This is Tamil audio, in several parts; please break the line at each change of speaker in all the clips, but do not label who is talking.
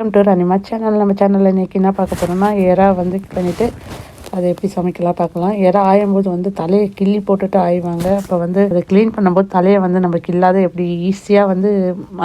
வெல்கம் டு ரனிமா சேனல் நம்ம சேனலில் இன்றைக்கி என்ன பார்க்க போகிறோம்னா எறா வந்து பண்ணிவிட்டு அதை எப்படி சமைக்கலாம் பார்க்கலாம். இறை ஆயும்போது வந்து தலையை கிள்ளி போட்டுட்டு ஆய்வாங்க அப்போ வந்து அதை க்ளீன் பண்ணும்போது தலையை வந்து நம்ம கில்லாத எப்படி ஈஸியாக வந்து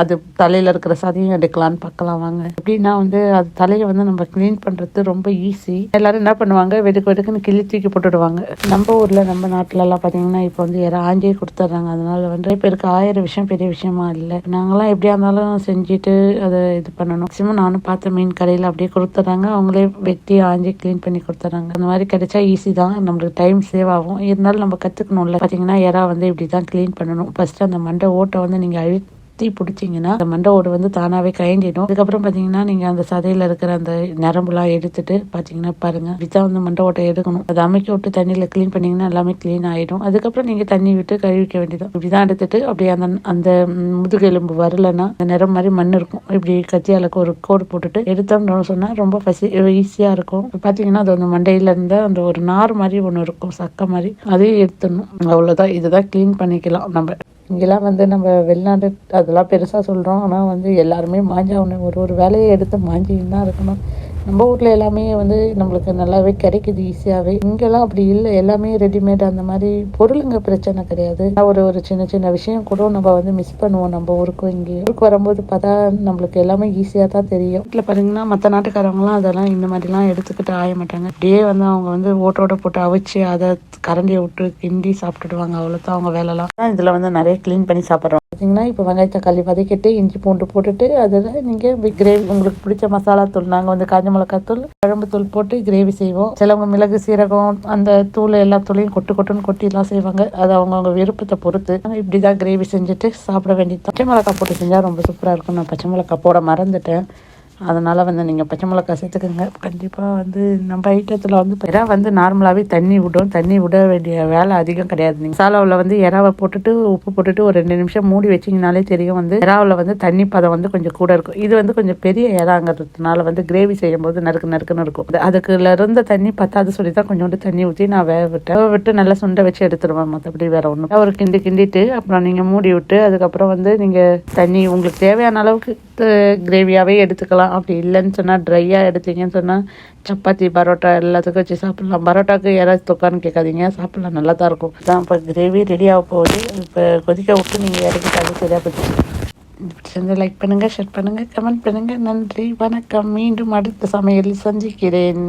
அது தலையில் இருக்கிற சதையும் எடுக்கலான்னு பார்க்கலாம் வாங்க. எப்படின்னா வந்து அது தலையை வந்து நம்ம க்ளீன் பண்ணுறது ரொம்ப ஈஸி எல்லாரும் என்ன பண்ணுவாங்க? வெடுக்கு வெடுக்குன்னு கிள்ளி தூக்கி போட்டுடுவாங்க. நம்ம ஊரில் நம்ம நாட்டிலலாம் பார்த்தீங்கன்னா இப்போ வந்து இறை ஆஞ்சே கொடுத்துட்றாங்க. அதனால வந்து பேருக்கு ஆயிரம் விஷயம் பெரிய விஷயமா இல்லை. நாங்களாம் எப்படியா இருந்தாலும் செஞ்சுட்டு அதை இது பண்ணணும். மேக்ஸிமம் நானும் பார்த்த மீன் கடையில் அப்படியே கொடுத்துட்றாங்க. அவங்களே வெட்டி ஆஞ்சி க்ளீன் பண்ணி கொடுத்துட்றாங்க. அந்த மாதிரி கிடைச்சா ஈஸி தான். நம்மளுக்கு டைம் சேவ் ஆகும். இருந்தாலும் நம்ம கற்றுக்கணும்ல பார்த்தீங்கன்னா யாராவது வந்து இப்படி தான் க்ளீன் பண்ணணும். ஃபஸ்ட்டு அந்த மண்டை ஓட்டை வந்து நீங்கள் அழி தீ பிடிச்சிங்கன்னா அந்த மண்டை ஓடு வந்து தானாகவே கயண்டிடும் அதுக்கப்புறம் பார்த்தீங்கன்னா நீங்கள் அந்த சதையில் இருக்கிற அந்த நரம்புலாம் எடுத்துட்டு பார்த்தீங்கன்னா பாருங்க. இப்படிதான் வந்து மண்டை ஓட்டை எடுக்கணும். அதை அமைக்க விட்டு தண்ணியில் க்ளீன் பண்ணிங்கன்னா எல்லாமே க்ளீன் ஆகிடும் அதுக்கப்புறம் நீங்கள் தண்ணி விட்டு கழுவிக்க வேண்டியதான் இப்படி தான் எடுத்துட்டு அப்படியே அந்த அந்த முதுகெலும்பு வரலன்னா அந்த நிறம் மாதிரி மண் இருக்கும். இப்படி கத்தியாலுக்கு ஒரு கோடு போட்டுட்டு எடுத்தோம்னு சொன்னால் ரொம்ப பசி ஈஸியாக இருக்கும். பார்த்தீங்கன்னா அது அந்த மண்டையில இருந்து அந்த ஒரு நார் மாதிரி ஒன்று இருக்கும். சக்கை மாதிரி. அதையும் எடுத்துடணும். அவ்வளோதான் இதுதான் க்ளீன் பண்ணிக்கலாம் நம்ம. இங்கெல்லாம் வந்து நம்ம வெளிநாடு அதெல்லாம் பெருசாக சொல்கிறோம் ஆனால் வந்து எல்லாருமே மாஞ்சா ஒன்று ஒரு ஒரு வேலையை எடுத்து மாஞ்சின்னு தான் இருக்கணும். நம்ம ஊரில் எல்லாமே வந்து நம்மளுக்கு நல்லாவே கிடைக்குது ஈஸியாகவே இங்கெல்லாம் அப்படி இல்லை. எல்லாமே ரெடிமேட் அந்த மாதிரி பொருளுங்க பிரச்சனை கிடையாது. ஒரு ஒரு சின்ன சின்ன விஷயம் கூட நம்ம வந்து மிஸ் பண்ணுவோம். நம்ம ஊருக்கும் இங்கே ஊருக்கு வரும்போது பார்த்தா நம்மளுக்கு எல்லாமே ஈஸியாக தான் தெரியும். வீட்டில் பார்த்தீங்கன்னா மற்ற நாட்டுக்காரவங்களாம் அதெல்லாம் இந்த மாதிரிலாம் எடுத்துக்கிட்டு ஆய மாட்டாங்க. அப்படியே வந்து அவங்க வந்து ஓட்டோட போட்டு அவிச்சு அதை கரண்டியை விட்டு கிண்டி சாப்பிட்டுடுவாங்க. அவ்வளோதான் அவங்க வேலைலாம். இதில் வந்து நிறைய க்ளீன் பண்ணி சாப்பிட்றோம். பார்த்தீங்கன்னா இப்போ வெங்காய தக்காளி வதக்கிட்டு இஞ்சி பூண்டு போட்டுட்டு அதில் நீங்கள் கிரேவி உங்களுக்கு பிடிச்ச மசாலா தூள் நாங்கள் வந்து காஞ்ச மிளகா தூள் குழம்பு தூள் போட்டு கிரேவி செய்வோம். சிலவங்க மிளகு சீரகம் அந்த தூள் எல்லா தூளையும் கொட்டு கொட்டுன்னு கொட்டி எல்லாம் செய்வாங்க. அது அவங்கவுங்க விருப்பத்தை பொறுத்து. இப்படி தான் கிரேவி செஞ்சுட்டு சாப்பிட வேண்டியது பச்சை மிளகாய் போட்டு செஞ்சால் ரொம்ப சூப்பராக இருக்கும். நான் பச்சை மிளகாய் போட மறந்துட்டேன். அதனால் வந்து நீங்கள் பச்சை மிளகாய் சேர்த்துக்கோங்க. கண்டிப்பாக வந்து நம்ம ஐட்டத்தில் வந்து இறா வந்து நார்மலாகவே தண்ணி விடும். தண்ணி விட வேண்டிய வேலை அதிகம் கிடையாது. நீங்கள் மசாலாவில் வந்து இறாவை போட்டுட்டு உப்பு போட்டுட்டு ஒரு ரெண்டு நிமிஷம் மூடி வச்சிங்கனாலே தெரியும் வந்து இறாவில் வந்து தண்ணி பதம் வந்து கொஞ்சம் கூட இருக்கும். இது வந்து கொஞ்சம் பெரிய இறாங்கிறதுனால வந்து கிரேவி செய்யும் போது நறுக்கு நறுக்குன்னு இருக்கும். அதுக்குள்ள இருந்த தண்ணி பத்தாது சொல்லி தான் கொஞ்சோண்டு தண்ணி ஊற்றி நான் வேக விட்டேன். வேக விட்டு நல்லா சுண்டை வச்சு எடுத்துருவேன். மற்றபடி வேற ஒன்றும் ஒரு கிண்டி கிண்டிட்டு அப்புறம் நீங்கள் மூடி விட்டு அதுக்கப்புறம் வந்து நீங்கள் தண்ணி உங்களுக்கு தேவையான அளவுக்கு கிரேவியாகவே எடுத்துக்கலாம். அப்படி இல்லைன்னு சொன்னால் ட்ரையாக எடுத்தீங்கன்னு சொன்னால் சப்பாத்தி பரோட்டா எல்லாத்துக்கும் வச்சு சாப்பிட்லாம். பரோட்டாக்கு யாராச்சும் தொக்கான்னு கேட்காதீங்க. சாப்பிட்லாம். நல்லா தான் இருக்கும். தான் இப்போ கிரேவி ரெடி ஆக போகுது. இப்போ கொதிக்க விட்டு நீங்கள் இறக்கிட்டாலும் சரியாக போச்சு. லைக் பண்ணுங்கள் ஷேர் பண்ணுங்கள் கமெண்ட் பண்ணுங்கள் நன்றி. வணக்கம். மீண்டும் அடுத்த சமையலில் சந்திக்கிறேன்.